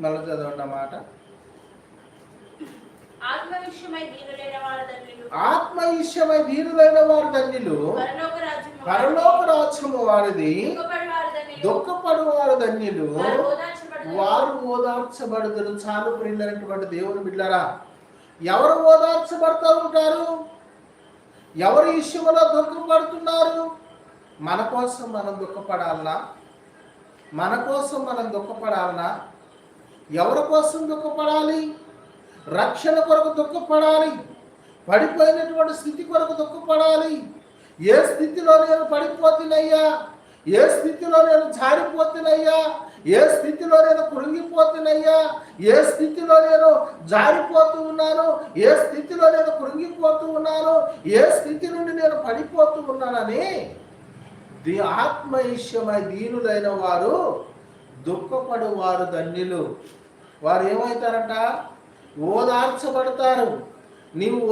మళ్ళీ చదవండి ఆ మాట. ఆత్మ విషయమై దీనులైన వారు ధన్యులు. పరలోక రాజ్యము వారిది. దుఃఖపడి వారు ధన్యులు. వారు ఓదార్చబడుదురు. చాలు ప్రియులైనటువంటి దేవుని బిడ్డరా ఎవరు ఓదార్చబడతా ఉంటారు? ఎవరు ఇష్యములో దుఃఖపడుతున్నారు? మన కోసం మనం దుఃఖపడాలనా? మన కోసం మనం దుఃఖపడాలనా? ఎవరి కోసం దుఃఖపడాలి? రక్షణ కొరకు దుఃఖపడాలి? పడిపోయినటువంటి స్థితి కొరకు దుఃఖపడాలి? ఏ స్థితిలో నేను పడిపోతున్నయ్యా? ఏ స్థితిలో నేను జారిపోతున్నయ్యా? ఏ స్థితిలో నేను కృంగిపోతున్నయ్యా? ఏ స్థితిలో నేను జారిపోతూ ఉన్నాను? ఏ స్థితిలో నేను కృంగిపోతూ ఉన్నాను? ఏ స్థితి నుండి నేను పడిపోతూ ఉన్నానని ది ఆత్మయిష్యమై దీనులైన వారు దుఃఖపడు వారు ధన్యులు. వారు ఏమవుతారంట? ఓదార్చబడతారు. నీవు